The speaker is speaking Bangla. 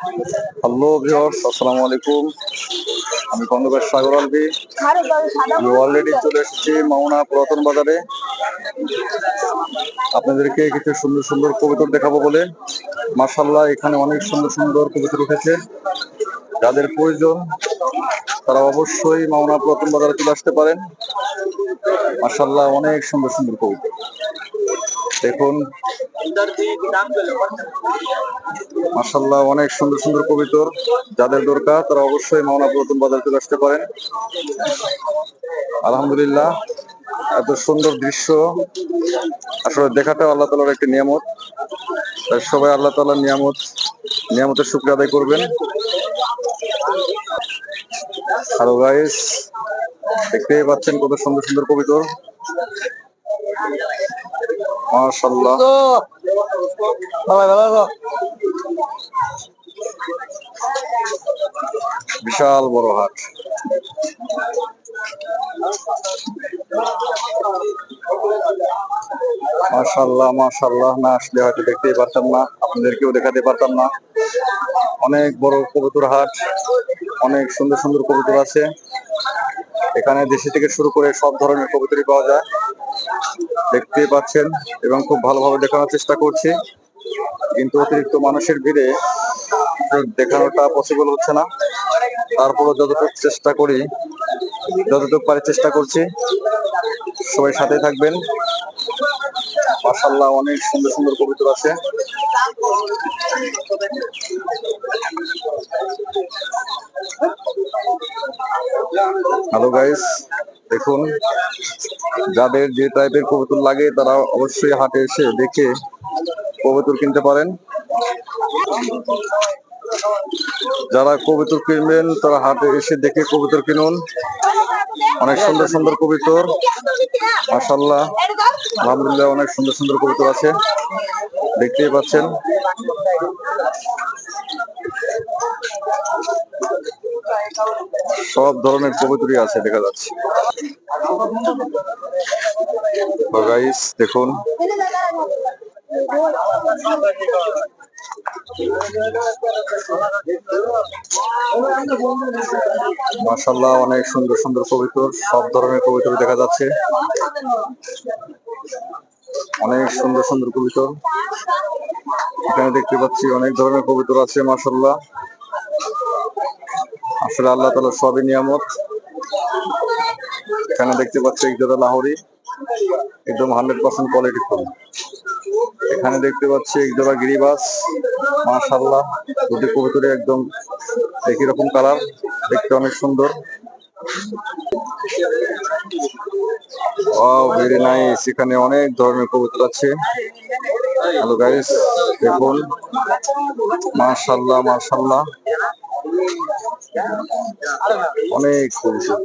হ্যালো ভিউয়ার্স আসসালামু আলাইকুম। আমি খন্দকার সাগর আলবি আমি অলরেডি চলে এসেছি মাওনা পুরাতন বাজারে। আপনাদেরকে কিছু সুন্দর সুন্দর কবুতর দেখাবো বলে। মার্শাল্লাহ এখানে অনেক সুন্দর সুন্দর কবুতর উঠেছে। যাদের প্রয়োজন, তারা অবশ্যই মাওনা পুরাতন বাজারে চলে আসতে পারেন। মার্শাল্লাহ অনেক সুন্দর সুন্দর কবুতর। দেখুন মার্শাল্লাহ অনেক সুন্দর সুন্দর কবিতর যাদের দরকার, তারা অবশ্যই মাওনা পুরাতন বাজার চলে আসতে পারেন। আলহামদুলিল্লাহ, এত সুন্দর দৃশ্য। আসলে দেখাটা আল্লাহ তালার একটি নিয়ামত। সবাই আল্লাহ তালার নিয়ামত, নিয়ামতের শুক্রিয়া আদায় করবেন। হ্যালো গাইস দেখতেই পাচ্ছেন কত সুন্দর সুন্দর কবিতর। মাশাল্লাহ বিশাল বড় হাট। মাশাল্লাহ মাশাল্লাহ না আসলে হয়তো দেখতেই পারতাম না আপনাদেরকেও দেখাতে পারতাম না। অনেক বড় কবুতর হাট অনেক সুন্দর সুন্দর কবুতর আছে। এখানে দেশি থেকে শুরু করে সব ধরনের কবুতরই পাওয়া যায়। দেখতেই পাচ্ছেন এবং খুব ভালোভাবে দেখানোর চেষ্টা করছি। কিন্তু অতিরিক্ত মানুষের ভিড়ে দেখানোটা পসিবল হচ্ছে না। তারপরও যতটুকু চেষ্টা করি, যতটুকু পারি চেষ্টা করছি। সবাই সাথে থাকবেন। মাসাল্লাহ অনেক সুন্দর সুন্দর কবিতর আছে। হ্যালো গাইস দেখুন, যাদের যে টাইপের কবুতর লাগে, তারা অবশ্যই হাটে এসে দেখে কবুতর কিনতে পারেন। যারা কবুতর কিনবেন, তারা হাটে এসে দেখে কবুতর কিনুন। অনেক সুন্দর সুন্দর কবিতর। মাসাল্লাহ আলহামদুলিল্লাহ, অনেক সুন্দর সুন্দর কবিতর আছে। দেখতেই পাচ্ছেন। সব ধরনের কবুতরই আছে, দেখা যাচ্ছে। দেখুন। মাসাল্লাহ অনেক সুন্দর সুন্দর কবিতর, সব ধরনের কবিতর দেখা যাচ্ছে। অনেক সুন্দর সুন্দর কবিতর। এখানে দেখতে পাচ্ছি অনেক ধরনের কবিতর আছে মাসাল্লাহ আসলে আল্লাহ তালা সবই নিয়ামত। এখানে দেখতে পাচ্ছি একজোড়া লাহোরি। একদম হান্ড্রেড পার্সেন্ট কোয়ালিটি ফুল এখানে দেখতে পাচ্ছি একজোড়া গিরিবাস। মাশাল্লাহ দুটি কবুতরে একদম একই রকম কালার, দেখতে অনেক সুন্দর। Very nice. এখানে অনেক ধরনের কবুতর আছে। হ্যালো গাইস, দেখুন। মাশাল্লাহ মাশাল্লাহ অনেক কবুতর